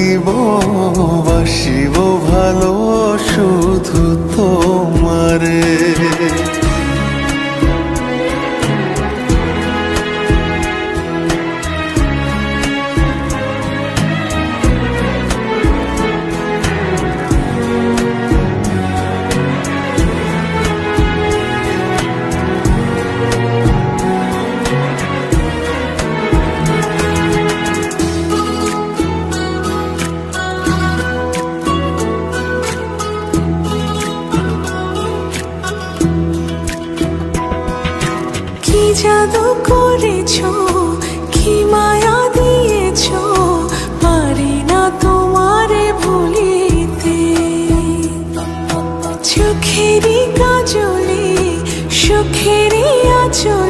থাকিব বাসিব ভালো শুধু তোমারে। জাদু করেছ কি মায়া দিয়েছ পারি না তোমারে ভুলিতে। চোখেরই কাজলে সুখেরই আচলে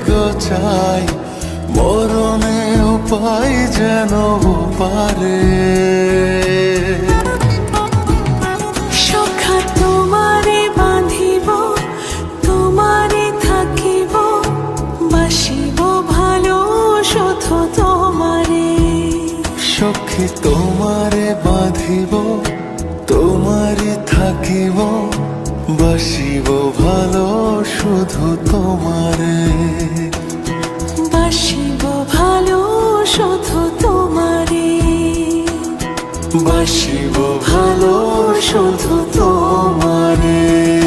তোমারে গচাই মরণে উপায় যেন পারে। সখা তোমারে বাঁধিব তোমারে থাকিব বাসিব ভালো শুধু তোমারে। সখী তোমারে বাঁধিব তোমারই থাকিব বাসিব ভালো শুধু তোমারে। ভালো শুধু তোমারে।